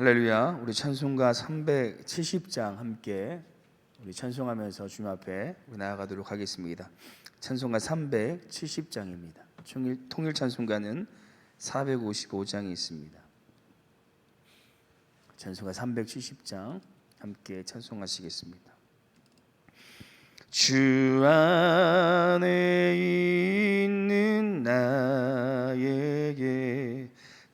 할렐루야. 우리 찬송가 370장 함께 우리 찬송하면서 주님 앞에 나아가도록 하겠습니다. 찬송가 370장입니다. 통일, 통일 찬송가는 455장이 있습니다. 찬송가 370장 함께 찬송하시겠습니다. 주 안에 있는 나에게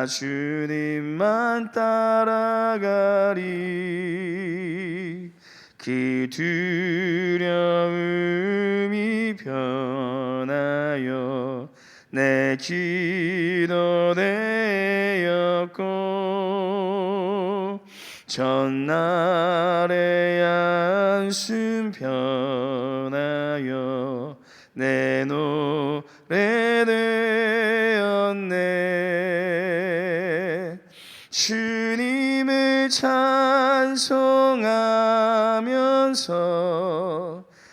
나 주님만 따라가리. 그 두려움이 변하여 내 기도 되었고 전날의 안숨 변하여 내 노래 되 주님을 찬송하면서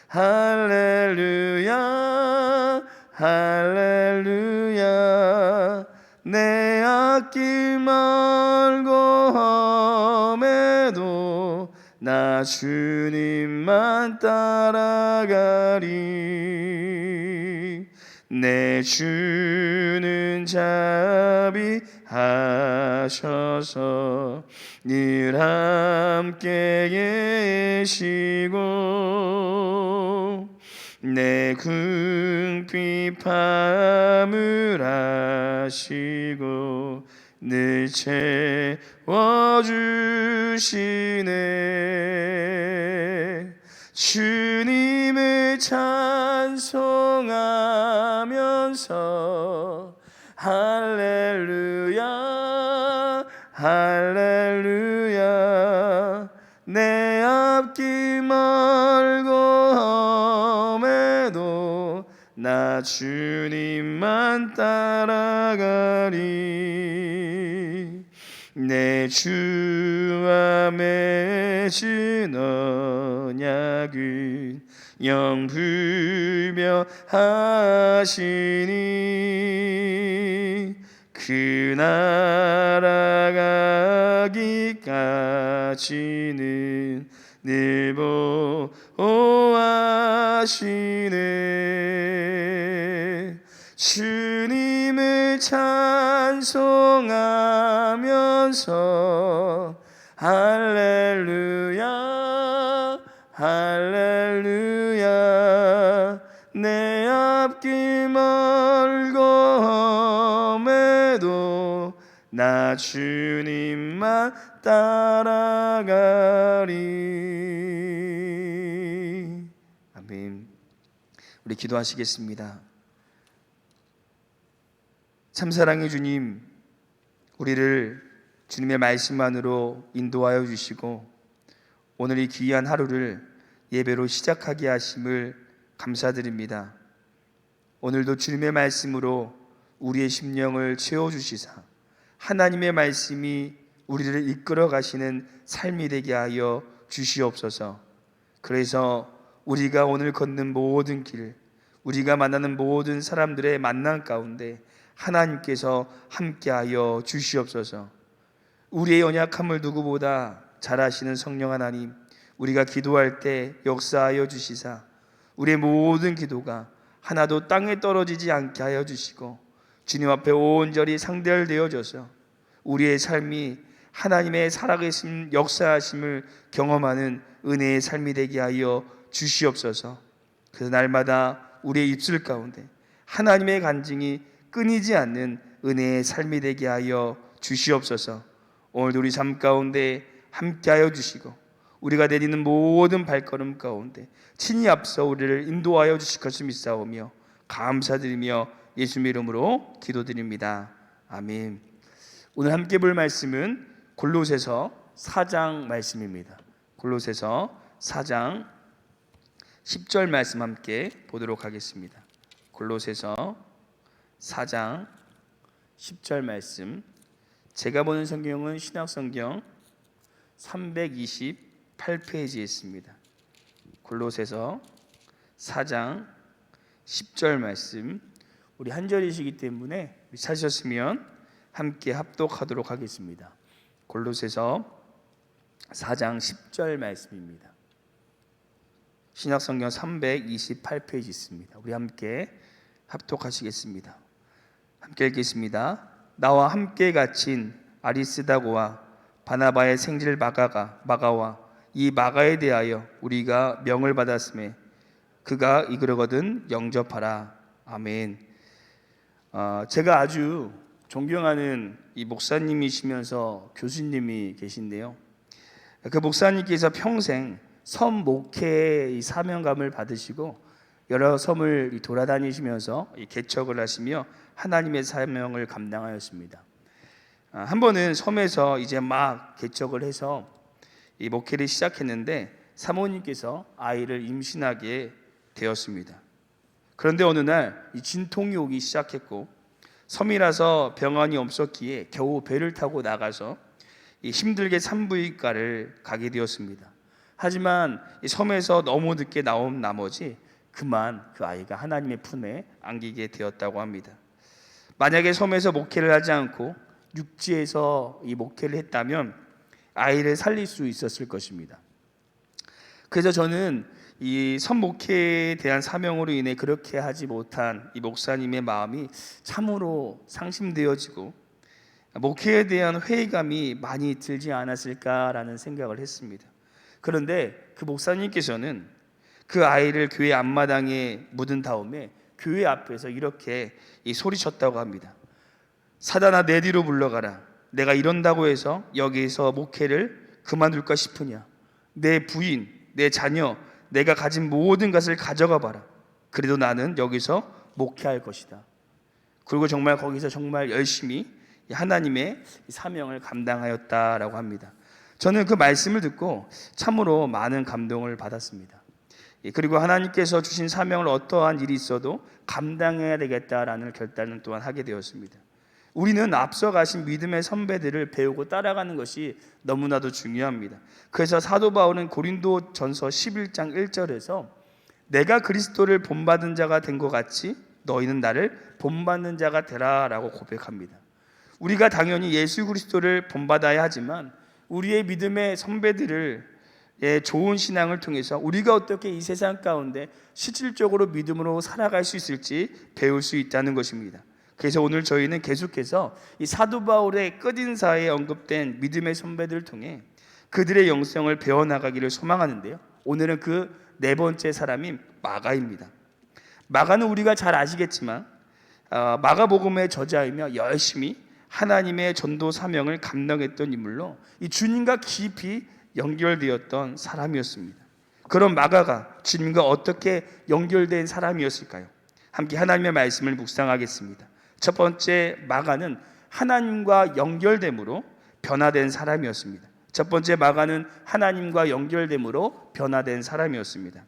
할렐루야 할렐루야. 내 앞길 멀고 험해도 나 주님만 따라가리 내 주는 자비하셔서 늘 함께 계시고 내 궁핍 파물하시고 늘 채워주시네. 주님을 찬송하 면서 할렐루야 할렐루야. 내 앞길 멀고 험해도 나 주님만 따라가리. 내 주와 맺은 언약은 영불변하시니 그 나라가기까지는 늘 보호하시네. 주님을 찬송하면서 할렐루야 할렐루야 나 주님만 따라가리. 아멘. 우리 기도하시겠습니다. 참사랑의 주님 우리를 주님의 말씀만으로 인도하여 주시고 오늘 이 귀한 하루를 예배로 시작하게 하심을 감사드립니다. 오늘도 주님의 말씀으로 우리의 심령을 채워 주시사 하나님의 말씀이 우리를 이끌어 가시는 삶이 되게 하여 주시옵소서. 그래서 우리가 오늘 걷는 모든 길, 우리가 만나는 모든 사람들의 만남 가운데 하나님께서 함께하여 주시옵소서. 우리의 연약함을 누구보다 잘 아시는 성령 하나님, 우리가 기도할 때 역사하여 주시사 우리의 모든 기도가 하나도 땅에 떨어지지 않게 하여 주시고 주님 앞에 온전히 상대되어져서 우리의 삶이 하나님의 살아계신 역사하심을 경험하는 은혜의 삶이 되게 하여 주시옵소서. 그래서 날마다 우리의 입술 가운데 하나님의 간증이 끊이지 않는 은혜의 삶이 되게 하여 주시옵소서. 오늘도 우리 삶 가운데 함께하여 주시고 우리가 내디는 모든 발걸음 가운데 친히 앞서 우리를 인도하여 주실 것을 믿사오며 감사드리며 예수 이름으로 기도드립니다. 아멘. 오늘 함께 볼 말씀은 골로새서 4장 말씀입니다. 골로새서 4장 10절 말씀 함께 보도록 하겠습니다. 골로새서 4장 10절 말씀 제가 보는 성경은 신약 성경 328페이지에 있습니다. 골로새서 4장 10절 말씀 우리 한 절이시기 때문에 찾으셨으면 함께 합독하도록 하겠습니다. 골로새서 4장 10절 말씀입니다. 신약 성경 328페이지 있습니다. 우리 함께 합독하시겠습니다. 함께 읽겠습니다. 나와 함께 갇힌 아리스다고와 바나바의 생질 마가가 마가와 이 마가에 대하여 우리가 명을 받았음에 그가 이그러거든 영접하라. 아멘. 어, 제가 아주 존경하는 이 목사님이시면서 교수님이 계신데요. 그 목사님께서 평생 섬 목회의 사명감을 받으시고 여러 섬을 돌아다니시면서 개척을 하시며 하나님의 사명을 감당하였습니다. 아, 한 번은 섬에서 이제 막 개척을 해서 이 목회를 시작했는데 사모님께서 아이를 임신하게 되었습니다. 그런데 어느 날 이 진통이 오기 시작했고 섬이라서 병원이 없었기에 겨우 배를 타고 나가서 이 힘들게 산부인과를 가게 되었습니다. 하지만 이 섬에서 너무 늦게 나온 나머지 그만 그 아이가 하나님의 품에 안기게 되었다고 합니다. 만약에 섬에서 목회를 하지 않고 육지에서 이 목회를 했다면 아이를 살릴 수 있었을 것입니다. 그래서 저는 이 선목회에 대한 사명으로 인해 그렇게 하지 못한 이 목사님의 마음이 참으로 상심되어지고 목회에 대한 회의감이 많이 들지 않았을까라는 생각을 했습니다. 그런데 그 목사님께서는 그 아이를 교회 앞마당에 묻은 다음에 교회 앞에서 이렇게 이 소리쳤다고 합니다. 사단아 내 뒤로 물러가라. 내가 이런다고 해서 여기서 목회를 그만둘까 싶으냐? 내 부인, 내 자녀, 내가 가진 모든 것을 가져가 봐라. 그래도 나는 여기서 목회할 것이다. 그리고 정말 거기서 정말 열심히 하나님의 사명을 감당하였다라고 합니다. 저는 그 말씀을 듣고 참으로 많은 감동을 받았습니다. 예, 그리고 하나님께서 주신 사명을 어떠한 일이 있어도 감당해야 되겠다라는 결단을 또한 하게 되었습니다. 우리는 앞서가신 믿음의 선배들을 배우고 따라가는 것이 너무나도 중요합니다. 그래서 사도 바울은 고린도 전서 11장 1절에서 내가 그리스도를 본받은 자가 된 것 같이 너희는 나를 본받는 자가 되라 라고 고백합니다. 우리가 당연히 예수 그리스도를 본받아야 하지만 우리의 믿음의 선배들을 예, 좋은 신앙을 통해서 우리가 어떻게 이 세상 가운데 실질적으로 믿음으로 살아갈 수 있을지 배울 수 있다는 것입니다. 그래서 오늘 저희는 계속해서 이 사도 바울의 끝인사에 언급된 믿음의 선배들을 통해 그들의 영성을 배워나가기를 소망하는데요. 오늘은 그 네 번째 사람인 마가입니다. 마가는 우리가 잘 아시겠지만 어, 마가복음의 저자이며 열심히 하나님의 전도 사명을 감당했던 인물로 이 주님과 깊이 연결되었던 사람이었습니다. 그런 마가가 주님과 어떻게 연결된 사람이었을까요? 함께 하나님의 말씀을 묵상하겠습니다. 첫 번째 마가는 하나님과 연결됨으로 변화된 사람이었습니다. 첫 번째 마가는 하나님과 연결됨으로 변화된 사람이었습니다.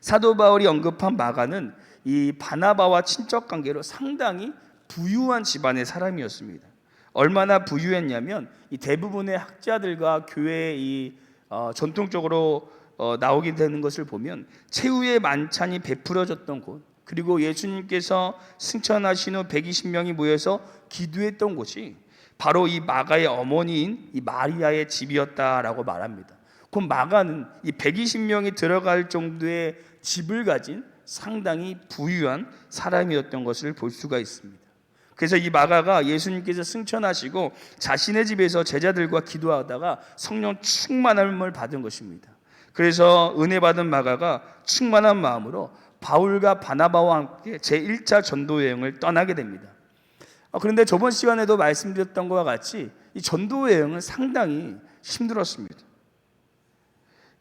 사도 바울이 언급한 마가는 이 바나바와 친척 관계로 상당히 부유한 집안의 사람이었습니다. 얼마나 부유했냐면 이 대부분의 학자들과 교회의 이 어, 전통적으로 어, 나오게 되는 것을 보면 최후의 만찬이 베풀어졌던 곳 그리고 예수님께서 승천하신 후 120명이 모여서 기도했던 곳이 바로 이 마가의 어머니인 이 마리아의 집이었다라고 말합니다. 그 마가는 이 120명이 들어갈 정도의 집을 가진 상당히 부유한 사람이었던 것을 볼 수가 있습니다. 그래서 이 마가가 예수님께서 승천하시고 자신의 집에서 제자들과 기도하다가 성령 충만함을 받은 것입니다. 그래서 은혜 받은 마가가 충만한 마음으로 바울과 바나바와 함께 제1차 전도 여행을 떠나게 됩니다. 아, 그런데 저번 시간에도 말씀드렸던 것과 같이 이 전도 여행은 상당히 힘들었습니다.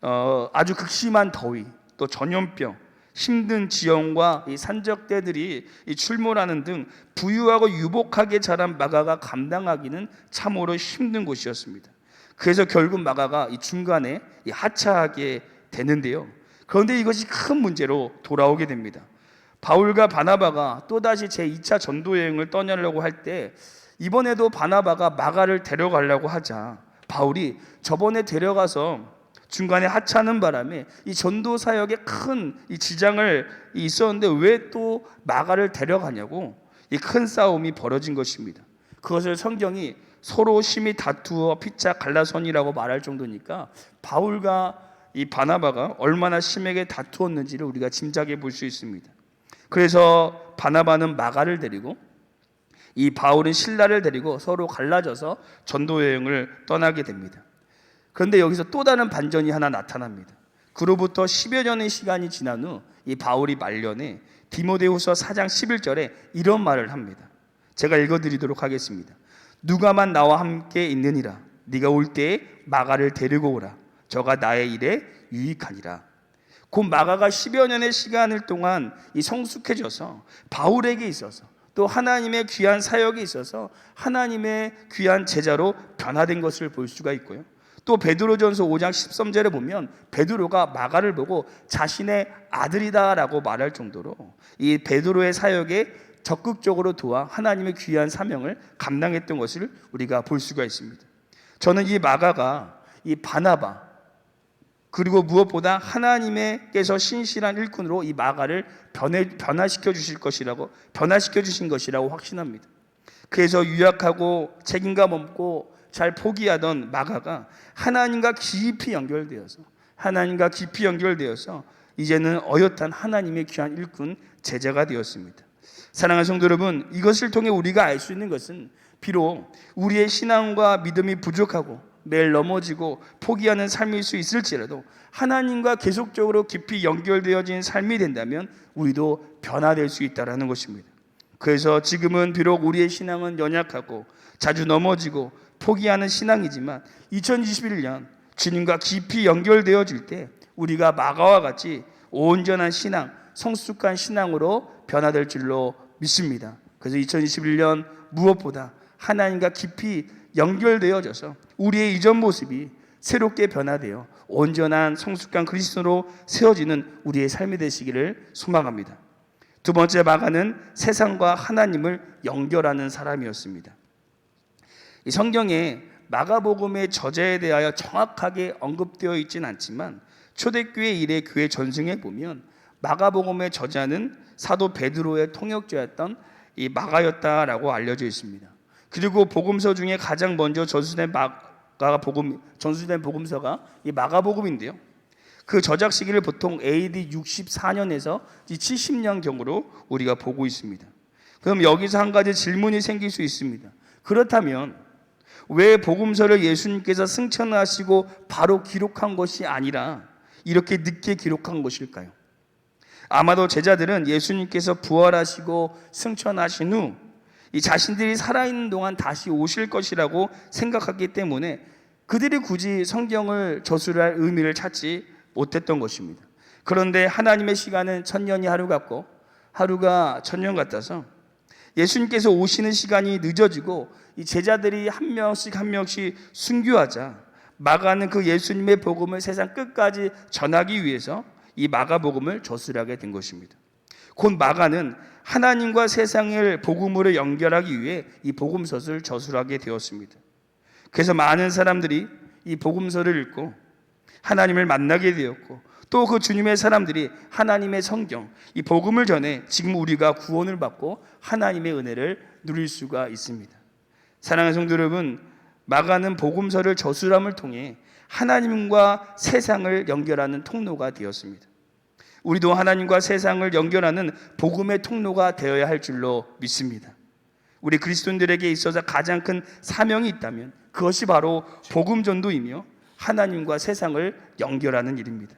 어, 아주 극심한 더위, 또 전염병, 힘든 지형과 이 산적대들이 이 출몰하는 등 부유하고 유복하게 자란 마가가 감당하기는 참으로 힘든 곳이었습니다. 그래서 결국 마가가 이 중간에 이 하차하게 되는데요. 그런데 이것이 큰 문제로 돌아오게 됩니다. 바울과 바나바가 또다시 제2차 전도 여행을 떠나려고 할 때 이번에도 바나바가 마가를 데려가려고 하자 바울이 저번에 데려가서 중간에 하차하는 바람에 이 전도 사역에 큰 이 지장을 있었는데 왜 또 마가를 데려가냐고 이 큰 싸움이 벌어진 것입니다. 그것을 성경이 서로 심히 다투어 피차 갈라선이라고 말할 정도니까 바울과 이 바나바가 얼마나 심하게 다투었는지를 우리가 짐작해 볼 수 있습니다. 그래서 바나바는 마가를 데리고 이 바울은 신라를 데리고 서로 갈라져서 전도 여행을 떠나게 됩니다. 그런데 여기서 또 다른 반전이 하나 나타납니다. 그로부터 10여 년의 시간이 지난 후 이 바울이 말년에 디모데후서 4장 11절에 이런 말을 합니다. 제가 읽어 드리도록 하겠습니다. 누가만 나와 함께 있느니라 네가 올 때에 마가를 데리고 오라 저가 나의 일에 유익하니라. 곧 마가가 10여 년의 시간을 동안 이 성숙해져서 바울에게 있어서 또 하나님의 귀한 사역에 있어서 하나님의 귀한 제자로 변화된 것을 볼 수가 있고요. 또 베드로전서 5장 13절에 보면 베드로가 마가를 보고 자신의 아들이다라고 말할 정도로 이 베드로의 사역에 적극적으로 도와 하나님의 귀한 사명을 감당했던 것을 우리가 볼 수가 있습니다. 저는 이 마가가 이 바나바 그리고 무엇보다 하나님께서 신실한 일꾼으로 이 마가를 변해, 변화시켜 주실 것이라고 변화시켜 주신 것이라고 확신합니다. 그래서 유약하고 책임감 없고 잘 포기하던 마가가 하나님과 깊이 연결되어서 하나님과 깊이 연결되어서 이제는 어엿한 하나님의 귀한 일꾼 제자가 되었습니다. 사랑하는 성도 여러분, 이것을 통해 우리가 알 수 있는 것은 비록 우리의 신앙과 믿음이 부족하고 매일 넘어지고 포기하는 삶일 수 있을지라도 하나님과 계속적으로 깊이 연결되어진 삶이 된다면 우리도 변화될 수 있다라는 것입니다. 그래서 지금은 비록 우리의 신앙은 연약하고 자주 넘어지고 포기하는 신앙이지만 2021년 주님과 깊이 연결되어질 때 우리가 마가와 같이 온전한 신앙, 성숙한 신앙으로 변화될 줄로 믿습니다. 그래서 2021년 무엇보다 하나님과 깊이 연결되어져서 우리의 이전 모습이 새롭게 변화되어 온전한 성숙한 그리스도로 세워지는 우리의 삶이 되시기를 소망합니다. 두 번째 마가는 세상과 하나님을 연결하는 사람이었습니다. 이 성경에 마가복음의 저자에 대하여 정확하게 언급되어 있지는 않지만 초대교회 이래 교회 전승에 보면 마가복음의 저자는 사도 베드로의 통역자였던 이 마가였다라고 알려져 있습니다. 그리고 복음서 중에 가장 먼저 전수된 마가 복음 전수된 복음서가 이 마가 복음인데요. 그 저작 시기를 보통 AD 64년에서 70년 경으로 우리가 보고 있습니다. 그럼 여기서 한 가지 질문이 생길 수 있습니다. 그렇다면 왜 복음서를 예수님께서 승천하시고 바로 기록한 것이 아니라 이렇게 늦게 기록한 것일까요? 아마도 제자들은 예수님께서 부활하시고 승천하신 후 이 자신들이 살아있는 동안 다시 오실 것이라고 생각하기 때문에 그들이 굳이 성경을 저술할 의미를 찾지 못했던 것입니다. 그런데 하나님의 시간은 천년이 하루 같고 하루가 천년 같아서 예수님께서 오시는 시간이 늦어지고 이 제자들이 한 명씩 한 명씩 순교하자 마가는 그 예수님의 복음을 세상 끝까지 전하기 위해서 이 마가 복음을 저술하게 된 것입니다. 곧 마가는 하나님과 세상을 복음으로 연결하기 위해 이 복음서를 저술하게 되었습니다. 그래서 많은 사람들이 이 복음서를 읽고 하나님을 만나게 되었고 또 그 주님의 사람들이 하나님의 성경, 이 복음을 전해 지금 우리가 구원을 받고 하나님의 은혜를 누릴 수가 있습니다. 사랑하는 성도 여러분, 마가는 복음서를 저술함을 통해 하나님과 세상을 연결하는 통로가 되었습니다. 우리도 하나님과 세상을 연결하는 복음의 통로가 되어야 할 줄로 믿습니다. 우리 그리스도인들에게 있어서 가장 큰 사명이 있다면 그것이 바로 복음 전도이며 하나님과 세상을 연결하는 일입니다.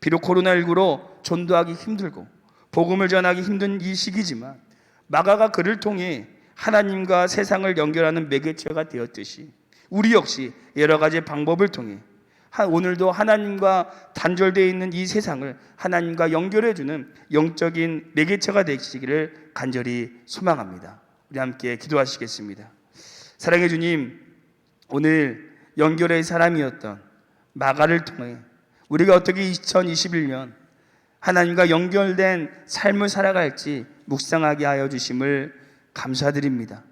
비록 코로나19로 전도하기 힘들고 복음을 전하기 힘든 이 시기지만 마가가 그를 통해 하나님과 세상을 연결하는 매개체가 되었듯이 우리 역시 여러 가지 방법을 통해 하- 오늘도 하나님과 단절되어 있는 이 세상을 하나님과 연결해 주는 영적인 매개체가 되시기를 간절히 소망합니다. 우리 함께 기도하시겠습니다. 사랑해 주님, 오늘 연결의 사람이었던 마가를 통해 우리가 어떻게 2021년 하나님과 연결된 삶을 살아갈지 묵상하게 하여 주심을 감사드립니다.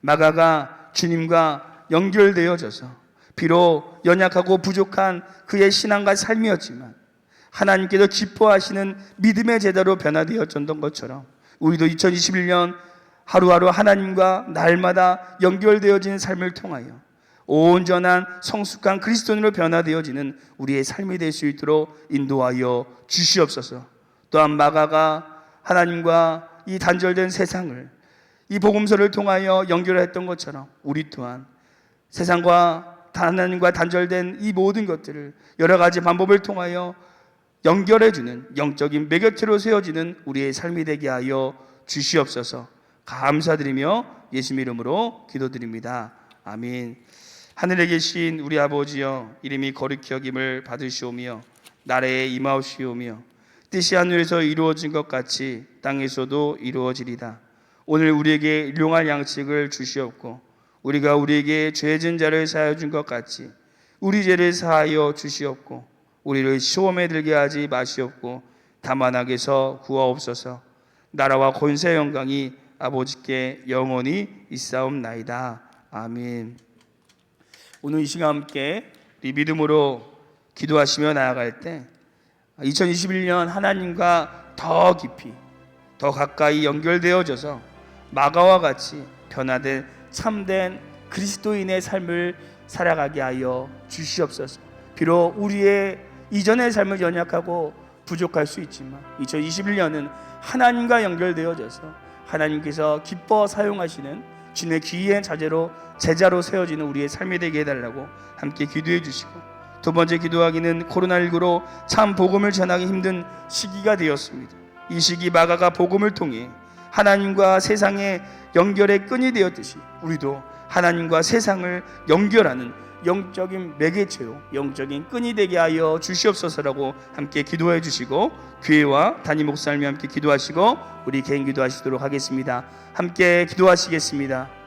마가가 주님과 연결되어져서 비록 연약하고 부족한 그의 신앙과 삶이었지만 하나님께서 기뻐하시는 믿음의 제자로 변화되어졌던 것처럼 우리도 2021년 하루하루 하나님과 날마다 연결되어지는 삶을 통하여 온전한 성숙한 그리스도인으로 변화되어지는 우리의 삶이 될 수 있도록 인도하여 주시옵소서. 또한 마가가 하나님과 이 단절된 세상을 이 복음서를 통하여 연결했던 것처럼 우리 또한 세상과 하나님과 단절된 이 모든 것들을 여러 가지 방법을 통하여 연결해주는 영적인 매개체로 세워지는 우리의 삶이 되게 하여 주시옵소서 감사드리며 예수 이름으로 기도드립니다. 아멘. 하늘에 계신 우리 아버지여 이름이 거룩히 여김을 받으시오며 나라에 임하옵시오며 뜻이 하늘에서 이루어진 것 같이 땅에서도 이루어지리다. 오늘 우리에게 일용할 양식을 주시옵고 우리가 우리에게 죄진 자를 사하여 준 것 같이 우리 죄를 사하여 주시옵고 우리를 시험에 들게 하지 마시옵고 다만 악에서 구하옵소서. 나라와 권세 영광이 아버지께 영원히 있사옵나이다. 아멘. 오늘 이 시간 함께 우리 믿음으로 기도하시며 나아갈 때 2021년 하나님과 더 깊이 더 가까이 연결되어져서 마가와 같이 변화된 참된 그리스도인의 삶을 살아가게 하여 주시옵소서. 비록 우리의 이전의 삶을 연약하고 부족할 수 있지만 2021년은 하나님과 연결되어져서 하나님께서 기뻐 사용하시는 주님의 귀한 자제로 제자로 세워지는 우리의 삶이 되게 해달라고 함께 기도해 주시고 두 번째 기도하기는 코로나19로 참 복음을 전하기 힘든 시기가 되었습니다. 이 시기 마가가 복음을 통해 하나님과 세상의 연결의 끈이 되었듯이 우리도 하나님과 세상을 연결하는 영적인 매개체요, 영적인 끈이 되게 하여 주시옵소서라고 함께 기도해 주시고 교회와 담임 목사님이 함께 기도하시고 우리 개인 기도하시도록 하겠습니다. 함께 기도하시겠습니다.